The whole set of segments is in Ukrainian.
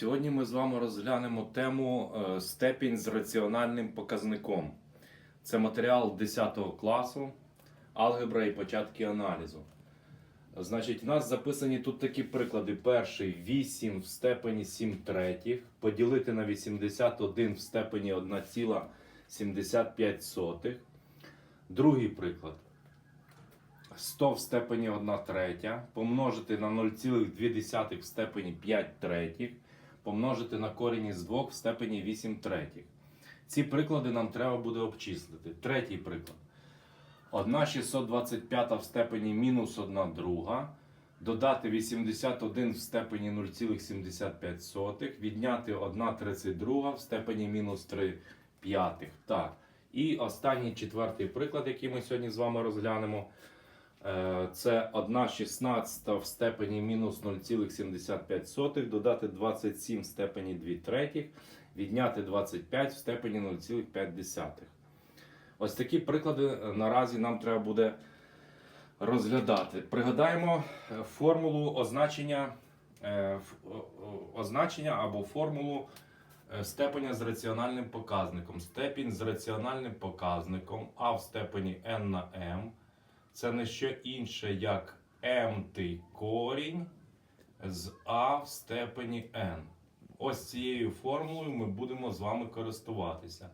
Сьогодні ми з вами розглянемо тему е, степінь з раціональним показником. Це матеріал 10 класу, алгебра і початки аналізу. Значить, у нас записані тут такі приклади. Перший 8 в степені 7 третіх, поділити на 81 в степені 1,75. Другий приклад. 100 в степені 1 третя, помножити на 0,2 в степені 5 третіх, помножити на корінь із 2 в степені 8 третіх. Ці приклади нам треба буде обчислити. Третій приклад. 1 625 в степені мінус 1 друга, додати 81 в степені 0,75, відняти 1 32 в степені мінус 3 п'ятих. Так. І останній четвертий приклад, який ми сьогодні з вами розглянемо. Е, Це 1 16 в степені мінус 0,75, додати 27 в степені 2 третіх, відняти 25 в степені 0,5. Ось такі приклади е, наразі нам треба буде розглядати. Пригадаємо е, формулу означення, означення або формулу степеня з раціональним показником. Степінь з раціональним показником а в степені n на m це не що інше, як m корінь з а в степені n. Ось цією формулою ми будемо з вами користуватися.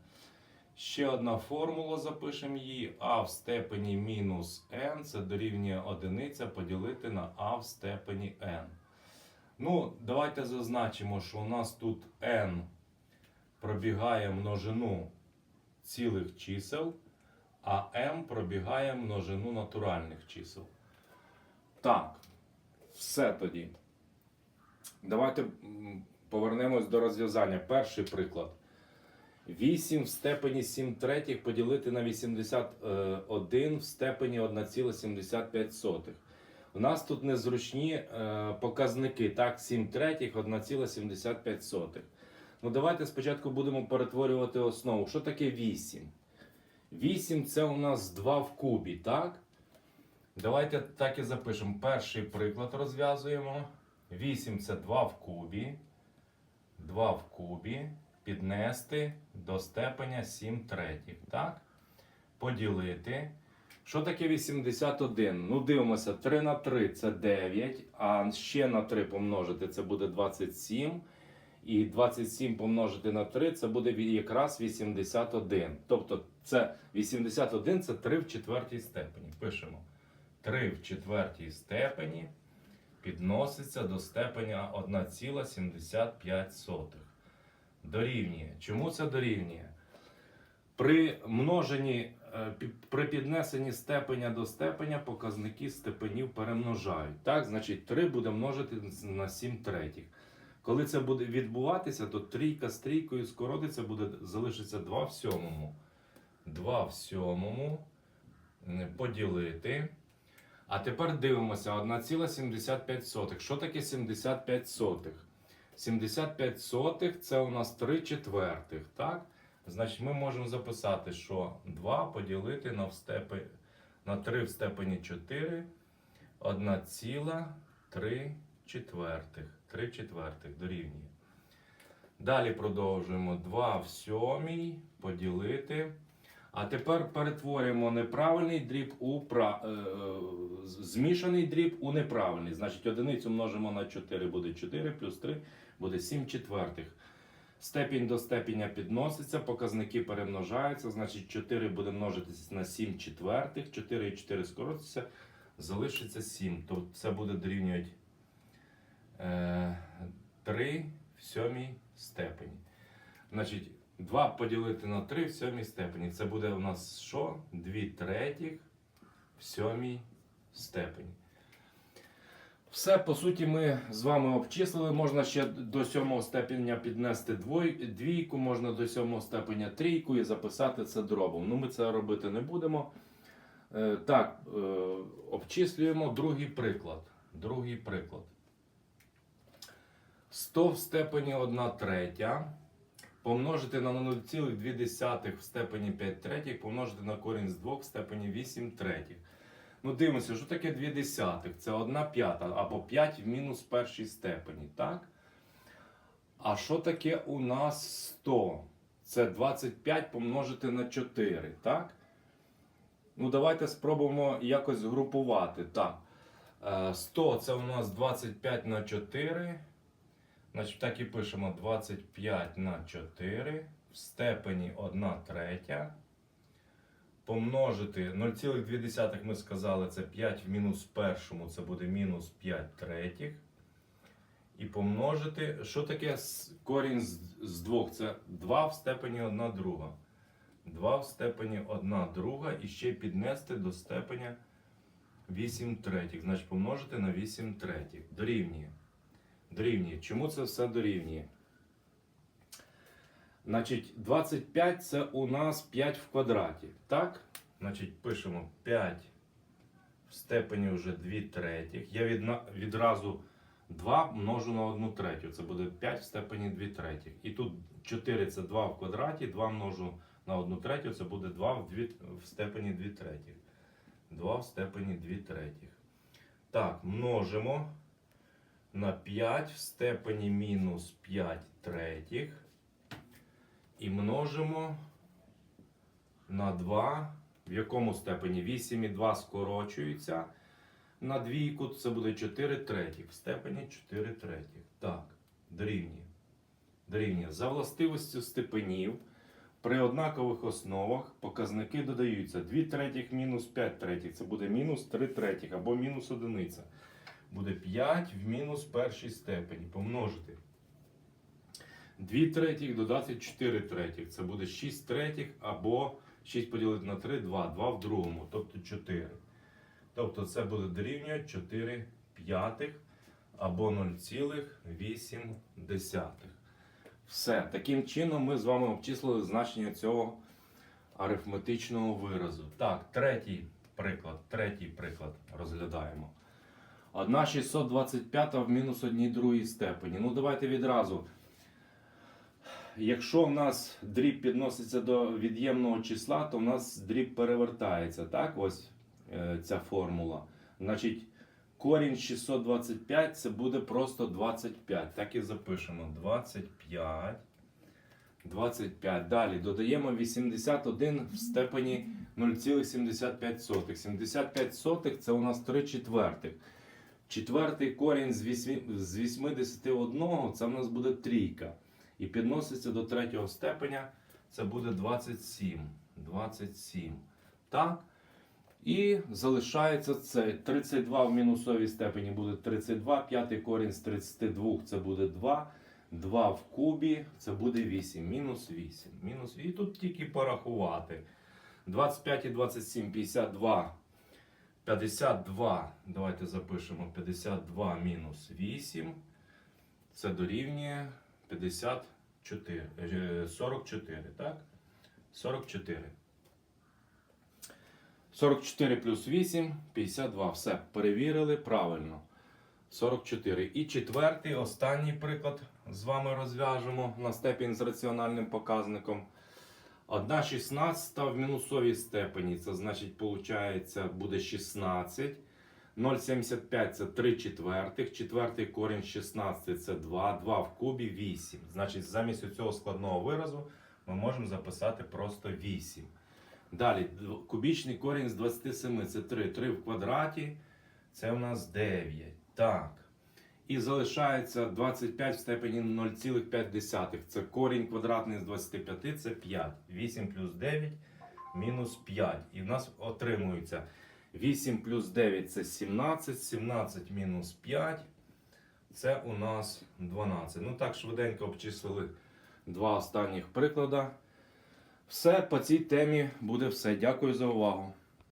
Ще одна формула, запишемо її. а в степені мінус n це дорівнює одиниця поділити на а в степені n. Ну, давайте зазначимо, що у нас тут n пробігає множину цілих чисел, а m пробігає множину натуральних чисел. Так, все тоді. Давайте повернемось до розв'язання. Перший приклад. 8 в степені 7 третіх поділити на 81 в степені 1,75. У нас тут незручні е, показники. Так, 7 третіх 1,75. Ну, давайте спочатку будемо перетворювати основу. Що таке 8? 8 це у нас 2 в кубі, так? Давайте так і запишемо. Перший приклад розв'язуємо. 8 це 2 в кубі. 2 в кубі піднести до степеня 7 третіх. Так? Поділити. Що таке 81? Ну, дивимося, 3 на 3 це 9, а ще на 3 помножити це буде 27. І 27 помножити на 3 це буде якраз 81. Тобто це 81 це 3 в четвертій степені. Пишемо 3 в четвертій степені підноситься до степеня 1,75. Дорівнює. Чому це дорівнює? При множенні, е, при піднесенні степеня до степеня показники степенів перемножають. Так, значить 3 буде множити на 7 третіх. Коли це буде відбуватися, то трійка з трійкою скоротиться, буде залишиться 2 в сьомому. 2 в сьомому поділити. А тепер дивимося 1,75. Що таке 75 сотих? 75 сотих це у нас 3 четвертих, так? Значить, ми можемо записати, що 2 поділити на, в степе, на 3 в степені 4, 1,3 четвертих. 3 четвертих дорівнює. Далі продовжуємо 2 в сьомій поділити. А тепер перетворюємо неправильний дріб у пра... е, змішаний дріб у неправильний. Значить, одиницю множимо на 4 буде 4, плюс 3 буде 7 четвертих. Степінь до степеня підноситься, показники перемножаються. Значить, 4 буде множитися на 7 четвертих, 4 і 4 скоротиться, залишиться 7. Тобто це буде дорівнювати 3 в сьомій степені. Значить, 2 поділити на 3 в сьомій степені. Це буде у нас що? 2 третіх в сьомій степені. Все, по суті, ми з вами обчислили. Можна ще до сьомого степеня піднести двійку, можна до сьомого степеня трійку і записати це дробом. Ну, ми це робити не будемо. Е, так, е, обчислюємо другий приклад. Другий приклад. 100 в степені 1 третя. Помножити на 0,2 в степені 5 третіх, помножити на корінь з 2 в степені 8 третіх. Ну, дивимося, що таке 2 десятих? Це 1 п'ята або 5 в мінус першій степені, так? А що таке у нас 100? Це 25 помножити на 4, так? Ну, давайте спробуємо якось згрупувати. Так. Е, 100 це у нас 25 на 4. Значить, так і пишемо 25 на 4 в степені 1 третя. Помножити 0,2 ми сказали, це 5 в мінус першому, це буде мінус 5 третіх. І помножити, що таке корінь з, двох? Це 2 в степені 1 друга. 2 в степені 1 друга і ще піднести до степеня 8 третіх. Значить, помножити на 8 третіх. Дорівнює. Дорівнює. Чому це все дорівнює? Значить, 25 це у нас 5 в квадраті. Так? Значить, пишемо 5 в степені вже 2 третіх. Я відна- відразу 2 множу на 1 третю. Це буде 5 в степені 2 третіх. І тут 4 це 2 в квадраті, 2 множу на 1 третю, це буде 2 в, 2, в степені 2 третіх. 2 в степені 2 третіх. Так, множимо на 5 в степені мінус 5 третіх. І множимо на 2. В якому степені? 8 і 2 скорочуються. На двійку це буде 4 третіх. В степені 4 третіх. Так, дорівнює. Дорівнює. За властивістю степенів при однакових основах показники додаються 2 третіх мінус 5 третіх. Це буде мінус 3 третіх або мінус одиниця. Буде 5 в мінус першій степені. Помножити. 2 третіх додати 4 третіх. Це буде 6 третіх або 6 поділити на 3, 2. 2 в другому, тобто 4. Тобто це буде дорівнює 4 п'ятих або 0,8. Все. Таким чином ми з вами обчислили значення цього арифметичного виразу. Так, третій приклад. Третій приклад розглядаємо. 1 625 в мінус 1 другій степені. Ну, давайте відразу. Якщо в нас дріб підноситься до від'ємного числа, то в нас дріб перевертається. Так, ось е, ця формула. Значить, корінь 625 це буде просто 25. Так і запишемо. 25. 25. Далі додаємо 81 в степені 0,75. 75 сотих це у нас 3 четвертих. Четвертий корінь з вісьмі- з 81 це в нас буде трійка. І підноситься до третього степеня, це буде 27. 27. Так? І залишається це 32 в мінусовій степені буде 32, п'ятий корінь з 32 це буде 2. 2 в кубі це буде 8. Мінус 8. Мінус... І тут тільки порахувати. 25 і 27, 52. 52. Давайте запишемо 52 мінус 8. Це дорівнює 54. е, 44, так? 44. 44 плюс 8, 52. Все, перевірили правильно. 44. І четвертий, останній приклад з вами розв'яжемо на степінь з раціональним показником. 1 16 в мінусовій степені. Це значить, виходить, буде 16. 0,75 це 3 четвертих. Четвертий корінь з 16 це 2. 2 в кубі 8. Значить, замість цього складного виразу ми можемо записати просто 8. Далі, кубічний корінь з 27 це 3. 3 в квадраті. Це у нас 9. Так. І залишається 25 в степені 0,5. Це корінь квадратний з 25, це 5. 8 плюс 9 мінус 5. І в нас отримується 8 плюс 9 це 17. 17 мінус 5. Це у нас 12. Ну так, швиденько обчислили два останніх приклади. Все по цій темі буде все. Дякую за увагу.